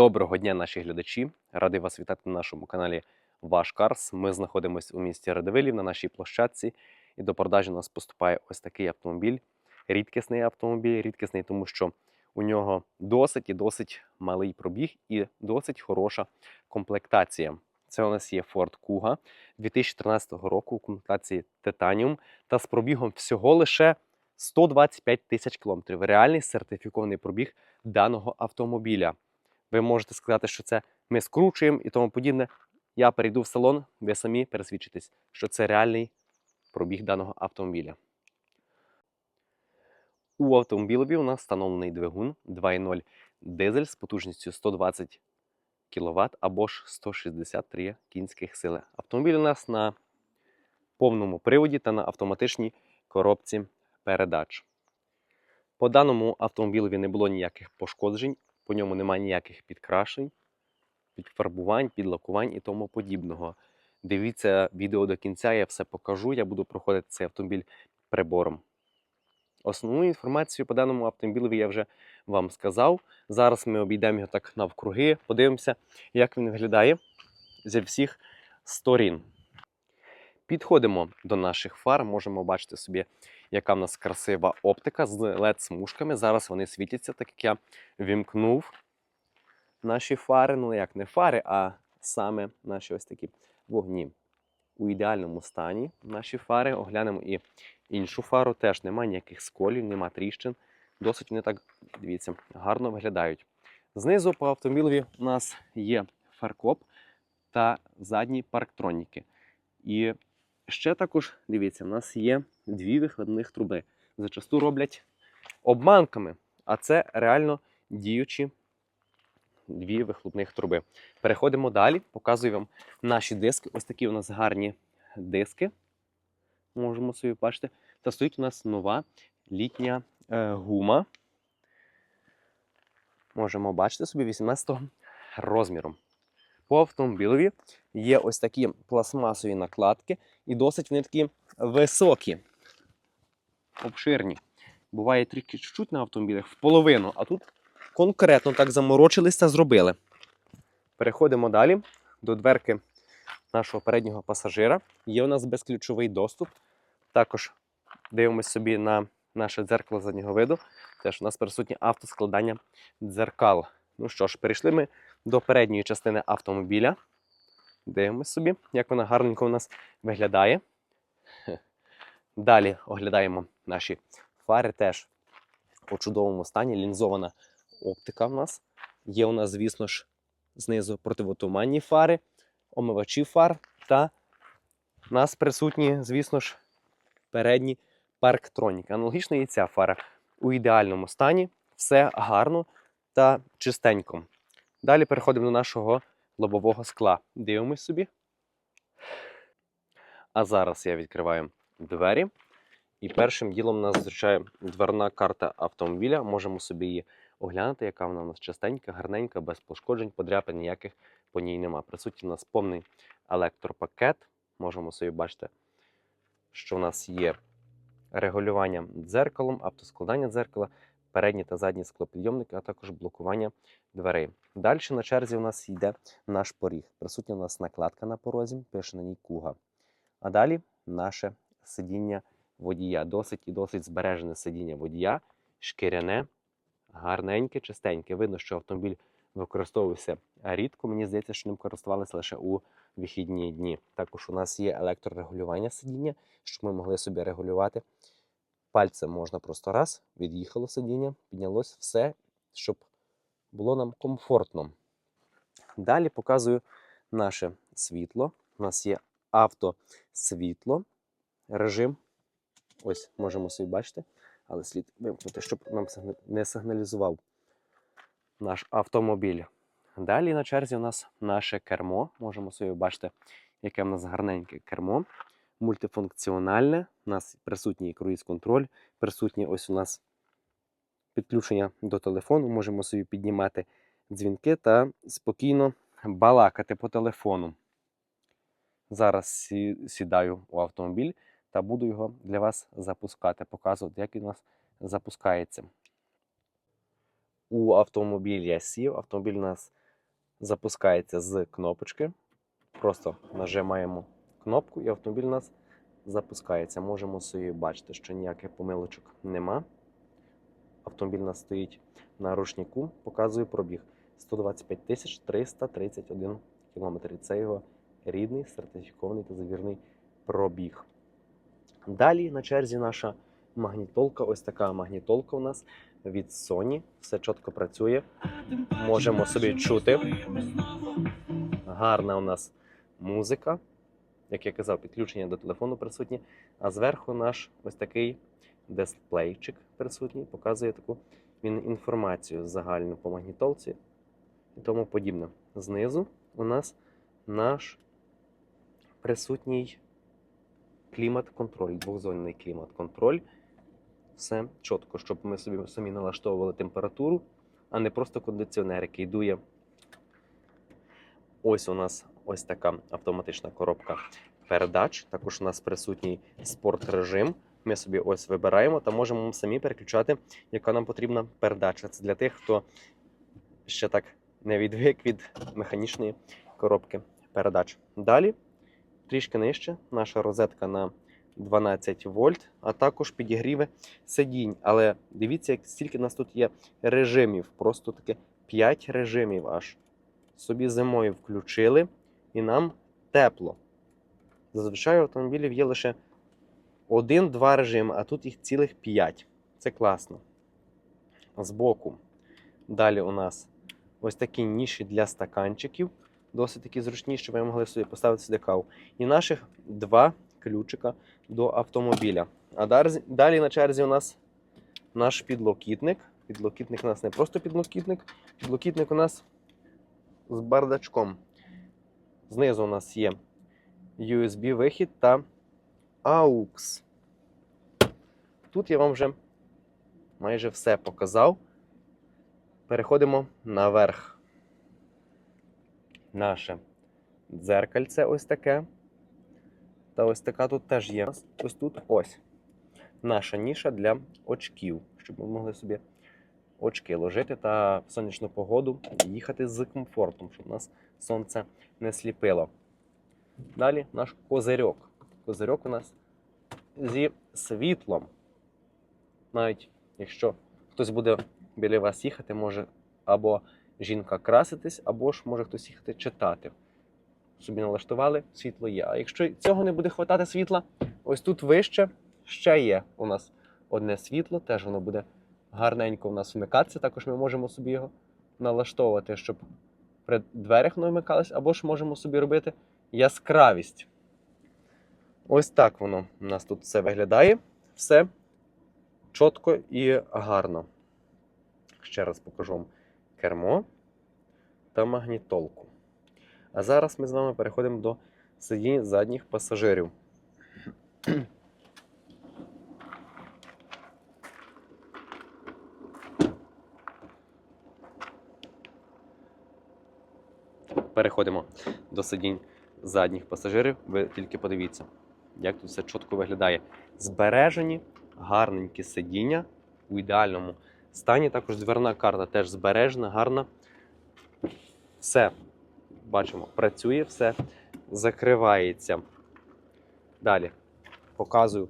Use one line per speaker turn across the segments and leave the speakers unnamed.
Доброго дня, наші глядачі! Радий вас вітати на нашому каналі Ваш Карс. Ми знаходимося у місті Радивилів на нашій площадці, і до продажі у нас поступає ось такий автомобіль. Рідкісний автомобіль, рідкісний, тому що у нього досить і досить малий пробіг і досить хороша комплектація. Це у нас є Ford Kuga 2013 року у комплектації Titanium та з пробігом всього лише 125 тисяч кілометрів. Реальний сертифікований пробіг даного автомобіля. Ви можете сказати, що це ми скручуємо і тому подібне. Я перейду в салон, ви самі пересвідчитесь, що це реальний пробіг даного автомобіля. У автомобілеві у нас встановлений двигун 2.0 дизель з потужністю 120 кВт або ж 163 кінських сили. Автомобіль у нас на повному приводі та на автоматичній коробці передач. По даному автомобілеві не було ніяких пошкоджень, по ньому немає ніяких підкрашень, підфарбувань, підлакувань і тому подібного. Дивіться відео до кінця, я все покажу. Я буду проходити цей автомобіль прибором. Основну інформацію по даному автомобілеві я вже вам сказав. Зараз ми обійдемо його так навкруги, подивимося, як він виглядає зі всіх сторін. Підходимо до наших фар, можемо бачити собі, яка в нас красива оптика з LED-смужками. Зараз вони світяться, так як я вімкнув наші фари. Ну, як не фари, а саме наші ось такі вогні. У ідеальному стані наші фари. Оглянемо і іншу фару. Теж немає ніяких сколів, нема тріщин. Досить вони так, дивіться, гарно виглядають. Знизу по автомобілеві у нас є фаркоп та задні парктроніки. І ще також, дивіться, у нас є дві вихлопних труби. Зачасту роблять обманками, а це реально діючі дві вихлопних труби. Переходимо далі, показую вам наші диски. Ось такі у нас гарні диски. Можемо собі бачити. Та стоїть у нас нова літня е, гума. Можемо бачити собі 18 розміру. По автомобілеві є ось такі пластмасові накладки, і досить вони такі високі, обширні. Буває трішки чуть-чуть на автомобілях в половину, а тут конкретно так заморочились та зробили. Переходимо далі до дверки нашого переднього пасажира. Є у нас безключовий доступ. Також дивимося собі на наше дзеркало заднього виду. Теж у нас присутнє автоскладання дзеркал. Ну що ж, перейшли ми до передньої частини автомобіля. Дивимося собі, як вона гарненько у нас виглядає. Далі оглядаємо наші фари теж у чудовому стані. Лінзована оптика в нас. Є у нас, звісно ж, знизу противотуманні фари, омивачі фар та у нас присутні, звісно ж, передні парктроніки. Аналогічно і ця фара у ідеальному стані, все гарно та чистенько. Далі переходимо до нашого лобового скла. Дивимось собі. А зараз я відкриваю двері. І першим ділом нас зустрічає дверна карта автомобіля. Можемо собі її оглянути, яка вона у нас чистенька, гарненька, без пошкоджень, подряпин ніяких по ній нема. Присутній у нас повний електропакет. Можемо собі бачити, що в нас є регулювання дзеркалом, автоскладання дзеркала, передні та задні склопідйомники, а також блокування дверей. Далі на черзі у нас йде наш поріг. Присутня у нас накладка на порозі, пише на ній куга. А далі наше сидіння водія. Досить і досить збережене сидіння водія, шкіряне, гарненьке, чистеньке. Видно, що автомобіль використовувався рідко. Мені здається, що ним користувалися лише у вихідні дні. Також у нас є електрорегулювання сидіння, щоб ми могли собі регулювати. Пальцем можна просто раз, від'їхало сидіння, піднялось все, щоб було нам комфортно. Далі показую наше світло. У нас є автосвітло, режим. Ось можемо собі бачити, але слід вимкнути, щоб нам не сигналізував наш автомобіль. Далі на черзі у нас наше кермо. Можемо собі бачити, яке в нас гарненьке кермо. Мультифункціональне. У нас присутній круїз-контроль, присутнє ось у нас підключення до телефону. Можемо собі піднімати дзвінки та спокійно балакати по телефону. Зараз сідаю у автомобіль та буду його для вас запускати, показувати, як він у нас запускається. У автомобіль я сів, автомобіль у нас запускається з кнопочки. Просто нажимаємо кнопку, і автомобіль у нас запускається. Можемо собі бачити, що ніяких помилочок нема. Автомобіль у нас стоїть на ручнику, показує пробіг 125 тисяч 331 кілометр. Це його рідний, сертифікований та завірний пробіг. Далі на черзі наша магнітолка. Ось така магнітолка у нас від Sony. Все чітко працює. Можемо собі чути. Гарна у нас музика. Як я казав, підключення до телефону присутнє. А зверху наш ось такий дисплейчик присутній, показує таку він інформацію загальну по магнітолці і тому подібне. Знизу у нас наш присутній клімат-контроль, двохзонний клімат-контроль. Все чітко, щоб ми собі самі налаштовували температуру, а не просто кондиціонер, який дує. Ось у нас ось така автоматична коробка передач. Також у нас присутній спорт-режим. Ми собі ось вибираємо та можемо самі переключати, яка нам потрібна передача. Це для тих, хто ще так не відвик від механічної коробки передач. Далі, трішки нижче, наша розетка на 12 вольт, а також підігріви сидінь. Але дивіться, як стільки у нас тут є режимів. Просто таке 5 режимів аж. Собі зимою включили, і нам тепло. Зазвичай у автомобілів є лише один-два режими, а тут їх цілих 5. Це класно. Збоку. Далі у нас ось такі ніші для стаканчиків. Досить такі зручні, щоб ви могли собі поставити сюди каву. І наших два ключика до автомобіля. А далі на черзі у нас наш підлокітник. Підлокітник у нас не просто підлокітник, підлокітник у нас з бардачком. Знизу у нас є USB-вихід та AUX. Тут я вам вже майже все показав. Переходимо наверх. Наше дзеркальце ось таке. Та ось така тут теж є. Ось тут ось. Наша ніша для очків, щоб ми могли собі очки ложити та в сонячну погоду їхати з комфортом, щоб нас сонце не сліпило. Далі наш козирьок. Козирьок у нас зі світлом. Навіть якщо хтось буде біля вас їхати, може або жінка краситись, або ж може хтось їхати читати. Собі налаштували, світло є. А якщо цього не буде хватати світла, ось тут вище ще є у нас одне світло, теж воно буде гарненько у нас вмикатися. Також ми можемо собі його налаштовувати, щоб при дверях воно вмикалось, або ж можемо собі робити яскравість. Ось так воно у нас тут все виглядає. Все чітко і гарно. Ще раз покажу вам кермо та магнітолку. А зараз ми з вами переходимо до сидінь задніх пасажирів. Переходимо до сидінь задніх пасажирів. Ви тільки подивіться, як тут все чітко виглядає. Збережені, гарненькі сидіння у ідеальному стані. Також дверна карта теж збережена, гарна. Все, бачимо, працює, все закривається. Далі показую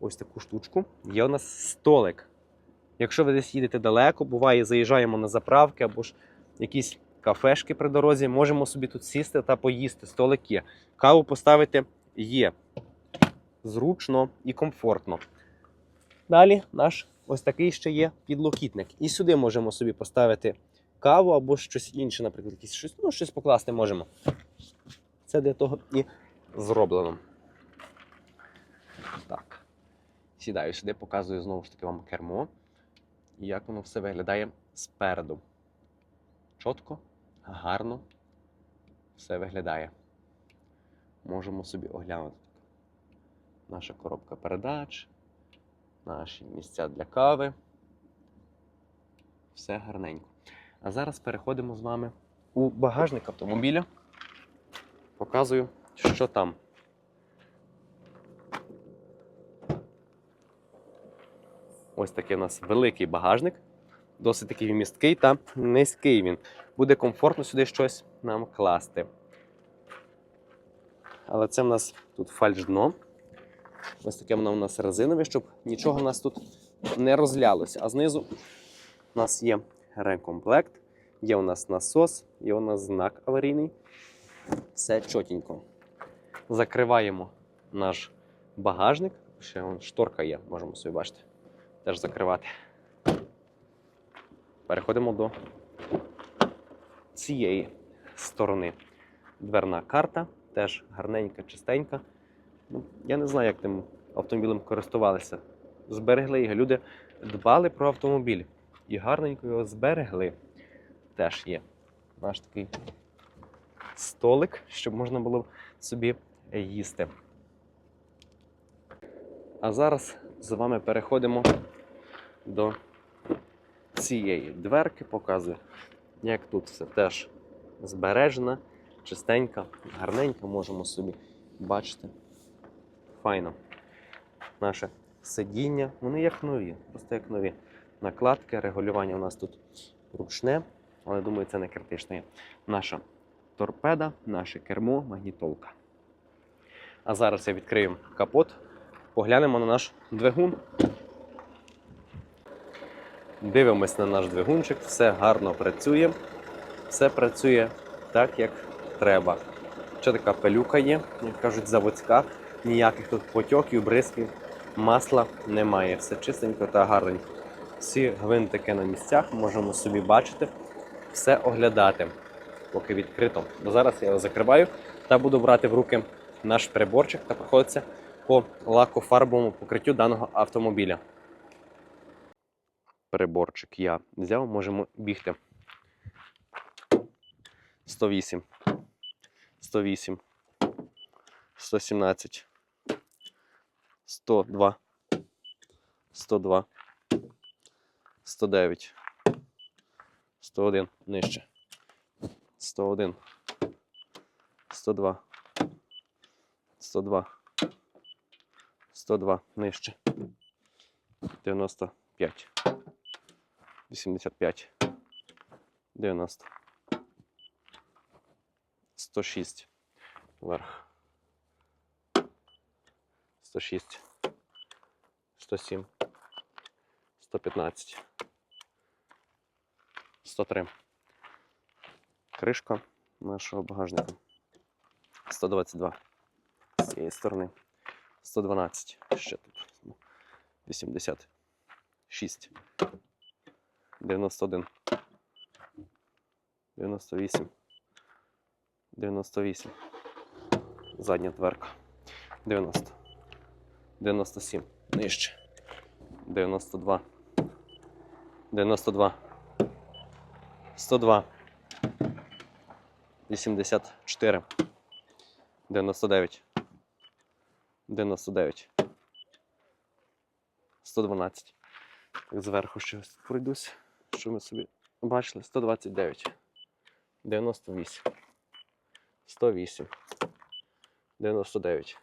ось таку штучку. Є у нас столик. Якщо ви десь їдете далеко, буває, заїжджаємо на заправки або ж якісь кафешки при дорозі, можемо собі тут сісти та поїсти. Столик є. Каву поставити є. Зручно і комфортно. Далі наш ось такий ще є підлокітник. І сюди можемо собі поставити каву або щось інше, наприклад, якісь щось, ну, щось покласти можемо. Це для того і зроблено. Так. Сідаю сюди, показую знову ж таки вам кермо. Як воно все виглядає спереду. Чітко, гарно все виглядає. Можемо собі оглянути. Наша коробка передач, наші місця для кави. Все гарненько. А зараз переходимо з вами у багажник автомобіля. Показую, що там. Ось такий у нас великий багажник. Досить такий місткий та низький він. буде комфортно сюди щось нам класти. Але це в нас тут фальш-дно. Ось таке воно у нас резинове, щоб нічого у нас тут не розлялося. А знизу у нас є рекомплект, є у нас насос, є у нас знак аварійний. Все чотенько. Закриваємо наш багажник. Ще вон шторка є, можемо собі бачити. Теж закривати. Переходимо до цієї сторони. Дверна карта, теж гарненька, чистенька. Ну, я не знаю, як тим автомобілем користувалися. Зберегли його. Люди дбали про автомобіль і гарненько його зберегли. Теж є наш такий столик, щоб можна було собі їсти. А зараз з вами переходимо до цієї дверки, показую, як тут все теж збережено, чистенько, гарненько, можемо собі бачити. Файно. Наше сидіння, вони як нові, просто як нові. Накладки, регулювання у нас тут ручне, але думаю, це не критичне. Наша торпеда, наше кермо, магнітолка. А зараз я відкрию капот, поглянемо на наш двигун. Дивимось на наш двигунчик, все гарно працює, все працює так, як треба. Ще така пилюка є, як кажуть, заводська, ніяких тут потьоків, бризків, масла немає. Все чистенько та гарненько. Всі гвинтики на місцях можемо собі бачити, все оглядати, поки відкрито. Бо зараз я його закриваю та буду брати в руки наш приборчик та проходитися по лакофарбовому покриттю даного автомобіля. Приборчик я взяв, можемо бігти. 108, 108, 117, 102, 102, 109, 101, нижче, 101, 102, 102, 102, нижче, 95, 85, 90, 106, вверх, 106, 107, 115, 103. Кришка нашого багажника. 122 з цієї сторони. 112. Ще тут. 86. 91. 98. 98. Задня дверка. 90. 97. Нижче. 92. 92. 102. 84. 99. 99. 112. Так зверху ще ось пройдусь. Що ми собі бачили? 129. 98. 108. 99.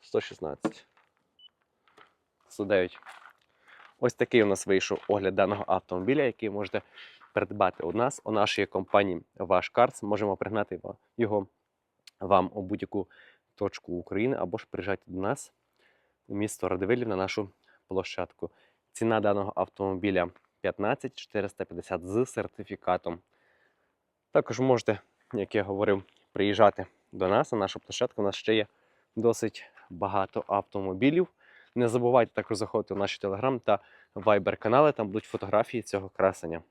116. 109. Ось такий у нас вийшов огляд даного автомобіля, який можете придбати у нас, у нашій компанії Ваш Карс. Можемо пригнати його вам у будь-яку точку України або ж приїжджайте до нас у місто Радивилів на нашу площадку. Ціна даного автомобіля 15 450 з сертифікатом. Також можете, як я говорив, приїжджати до нас на нашу площадку. У нас ще є досить багато автомобілів. Не забувайте також заходити в наші телеграм та вайбер канали, там будуть фотографії цього красення.